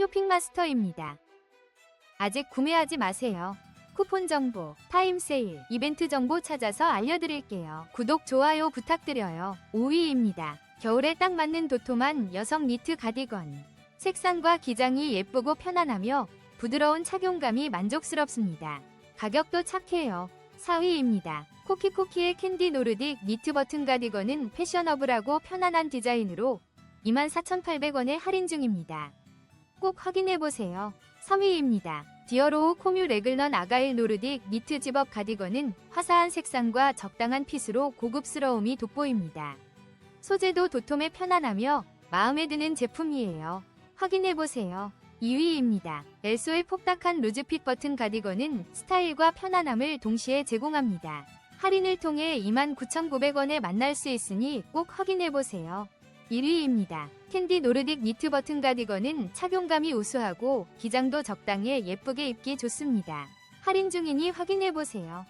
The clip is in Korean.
쇼핑마스터입니다. 아직 구매하지 마세요. 쿠폰 정보, 타임 세일, 이벤트 정보 찾아서 알려드릴게요. 구독, 좋아요 부탁드려요. 5위입니다. 겨울에 딱 맞는 도톰한 여성 니트 가디건. 색상과 기장이 예쁘고 편안하며 부드러운 착용감이 만족스럽습니다. 가격도 착해요. 4위입니다. 코키코키의 캔디 노르딕 니트 버튼 가디건은 패셔너블하고 편안한 디자인으로 24,800원에 할인 중입니다. 꼭 확인해보세요. 3위입니다. 디어로우 코뮤 레글넌 아가일 노르딕 니트 집업 가디건은 화사한 색상과 적당한 핏으로 고급스러움이 돋보입니다. 소재도 도톰해 편안하며 마음에 드는 제품이에요. 확인해보세요. 2위입니다. 엘소의 폭닥한 루즈핏 버튼 가디건은 스타일과 편안함을 동시에 제공합니다. 할인을 통해 29,900원에 만날 수 있으니 꼭 확인해보세요. 1위입니다. 캔디 노르딕 니트 버튼 가디건은 착용감이 우수하고 기장도 적당해 예쁘게 입기 좋습니다. 할인 중이니 확인해보세요.